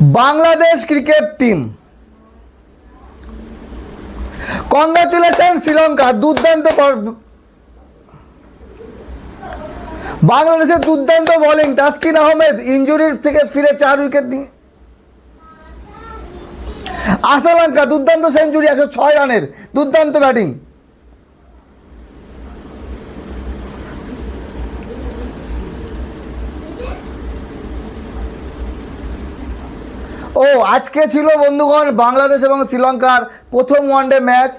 Bangladesh cricket team. Congratulation Sri Lanka. দুর্দান্ত বাংলাদেশের দুর্দান্ত বোলিং তাসকিন আহমেদ ইঞ্জুরির থেকে ফিরে চার উইকেট নিয়ে আসালঙ্কা, দুর্দান্ত সেঞ্চুরি একশো ছয় রানের। দুর্দান্ত ব্যাটিং ও, আজকে ছিল বন্ধুগণ বাংলাদেশ এবং শ্রীলঙ্কার প্রথম ওয়ানডে ম্যাচ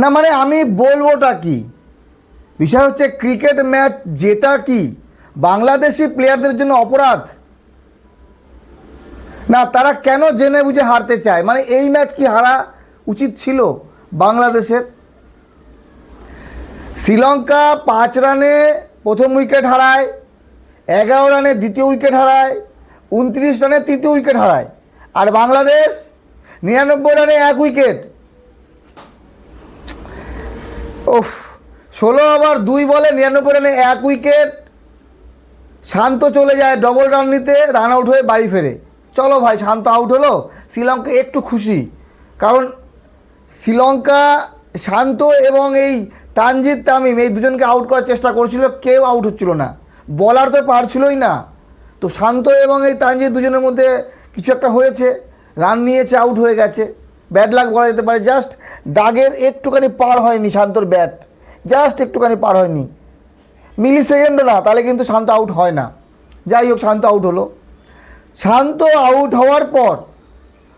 না মানে আমি বলবোটা কি? বিষয় হচ্ছে ক্রিকেট ম্যাচ জেতা কি? বাংলাদেশি প্লেয়ারদের জন্য অপরাধ? না, তারা কেন জেনে বুঝে হারতে চায়? মানে এই ম্যাচ কি হারা উচিত ছিল বাংলাদেশের? শ্রীলঙ্কা পাঁচ রানে প্রথম উইকেট হারায়, এগারো রানে দ্বিতীয় উইকেট হারায় উনত্রিশ রানে তৃতীয় উইকেট হারায়। আর বাংলাদেশ নিরানব্বই রানে এক উইকেট। ওফ ষোলো ওভার দুই বলে নিরানব্বই রানে এক উইকেট। শান্ত চলে যায় ডবল রান নিতে রান আউট হয়ে বাড়ি ফেরে। চলো ভাই, শান্ত আউট হলো। শ্রীলঙ্কা একটু খুশি। কারণ শ্রীলঙ্কা, শান্ত এবং এই তানজিদ তামিম এই দুজনকে আউট করার চেষ্টা করছিল, কেউ আউট হচ্ছিল না। বলার তো পারছিলই না। তো শান্ত এবং এই তানজিদ দুজনের মধ্যে কিছু একটা হয়েছে। রান নিয়েছে আউট হয়ে গেছে। ব্যাট লাগ বলা যেতে পারে। জাস্ট দাগের একটুখানি পার হয়নি শান্তর ব্যাট জাস্ট একটুখানি পার হয়নি। মিলি সেকেন্ডও না, তাহলে কিন্তু শান্ত আউট হয় না। যাই হোক, শান্ত আউট হলো। শান্ত আউট হওয়ার পর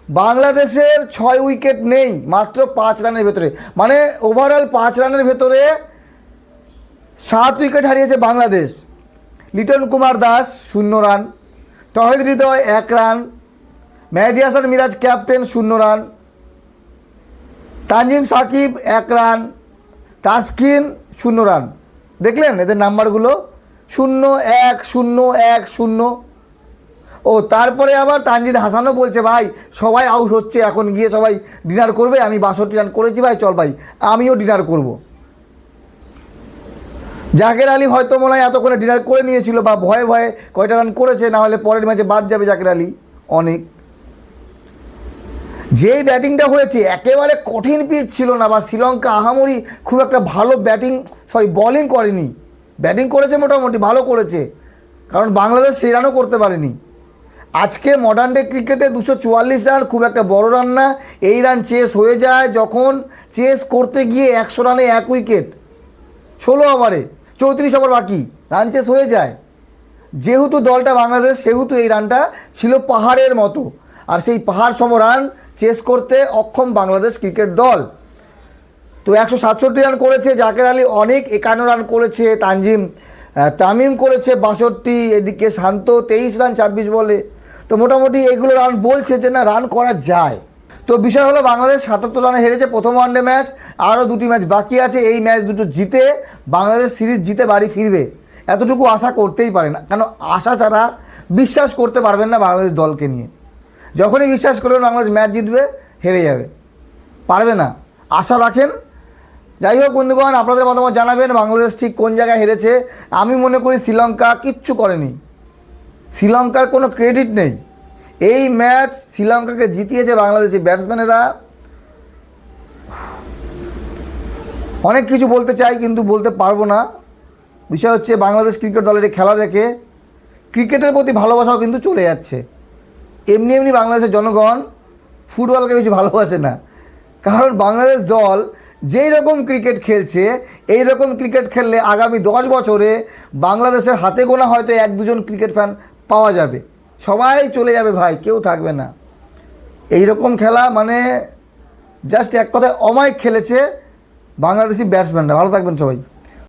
বাংলাদেশের ছয় উইকেট নেই, মাত্র পাঁচ রানের ভেতরে। মানে ওভারঅল পাঁচ রানের ভেতরে সাত উইকেট হারিয়েছে বাংলাদেশ। লিটন কুমার দাস শূন্য রান, তহিদ হৃদয় এক রান, মেহেদি হাসান মিরাজ ক্যাপ্টেন শূন্য রান, তানজিম সাকিব এক রান, তাসকিন শূন্য রান। দেখলেন এদের নাম্বারগুলো? শূন্য এক শূন্য এক, শূন্য। ও, তারপরে আবার তানজিদ হাসানও বলছে, ভাই, সবাই আউট হচ্ছে, এখন গিয়ে সবাই ডিনার করবে, আমি বাষট্টি রান করেছি, ভাই, চল ভাই, আমিও ডিনার করব। জাকের আলী হয়তো মনে হয় এতক্ষণে ডিনার করে নিয়েছিল বা ভয়ে ভয়ে কয়টা রান করেছে, না হলে পরের ম্যাচে বাদ যাবে জাকের আলী। অনেক। যেই ব্যাটিংটা হয়েছে, একেবারে কঠিন পিচ ছিল না বা শ্রীলঙ্কা আহামরি খুব একটা ভালো ব্যাটিং সরি বোলিং করেনি। ব্যাটিং করেছে মোটামুটি, ভালো করেছে। কারণ বাংলাদেশ সেই রানও করতে পারেনি। আজকে মডার্ন ডে ক্রিকেটে দুশো চুয়াল্লিশ রান খুব একটা বড় রান না। এই রান চেস হয়ে যায় যখন চেস করতে গিয়ে একশো রানে এক উইকেট ষোলো ওভারে চৌত্রিশ ওভার বাকি রান চেস হয়ে যায়। যেহেতু দলটা বাংলাদেশ, সেহেতু এই রানটা ছিল পাহাড়ের মতো। আর সেই পাহাড় সম রান চেস করতে অক্ষম বাংলাদেশ ক্রিকেট দল। তো একশো সাতষট্টি রান করেছে জাকের আলী, অনেক একান্ন রান করেছে তানজিম তামিম করেছে বাষট্টি, এদিকে শান্ত, তেইশ রান ছাব্বিশ বলে। তো মোটামুটি এইগুলো রান বলছে যে না রান করা যায়। তো বিষয় হলো বাংলাদেশ সাতাত্তর রানে হেরেছে প্রথম ওয়ানডে ম্যাচ আরও দুটি ম্যাচ বাকি আছে, এই ম্যাচ দুটো জিতে বাংলাদেশ সিরিজ জিতে বাড়ি ফিরবে। এতটুকু আশা করতেই পারে না কেন আশা ছাড়া বিশ্বাস করতে পারবেন না বাংলাদেশ দলকে নিয়ে। যখনই বিশ্বাস করবেন বাংলাদেশ ম্যাচ জিতবে, হেরে যাবে। পারবে না। আশা রাখেন। যাই হোক বন্ধুগণ, আপনাদের মতামত জানাবেন, বাংলাদেশ ঠিক কোন জায়গায় হেরেছে। আমি মনে করি শ্রীলঙ্কা কিচ্ছু করেনি। শ্রীলঙ্কার কোনো ক্রেডিট নেই। এই ম্যাচ শ্রীলঙ্কাকে জিতিয়েছে বাংলাদেশি ব্যাটসম্যানেরা। অনেক কিছু বলতে চাই, কিন্তু বলতে পারব না। বিষয় হচ্ছে বাংলাদেশ ক্রিকেট দলের খেলা দেখে ক্রিকেটের প্রতি ভালোবাসাও কিন্তু চলে যাচ্ছে। এমনি এমনি বাংলাদেশের জনগণ ফুটবলকে বেশি ভালোবাসে না। কারণ বাংলাদেশ দল যেই রকম ক্রিকেট খেলছে, এই রকম ক্রিকেট খেললে আগামী দশ বছরে বাংলাদেশের হাতে গোনা হয়তো এক দুজন ক্রিকেট ফ্যান পাওয়া যাবে। সবাই চলে যাবে ভাই, কেউ থাকবে না। এই রকম খেলা মানে জাস্ট এক কথায় অমায়িক খেলেছে বাংলাদেশি ব্যাটসম্যানরা ভালো থাকবেন সবাই।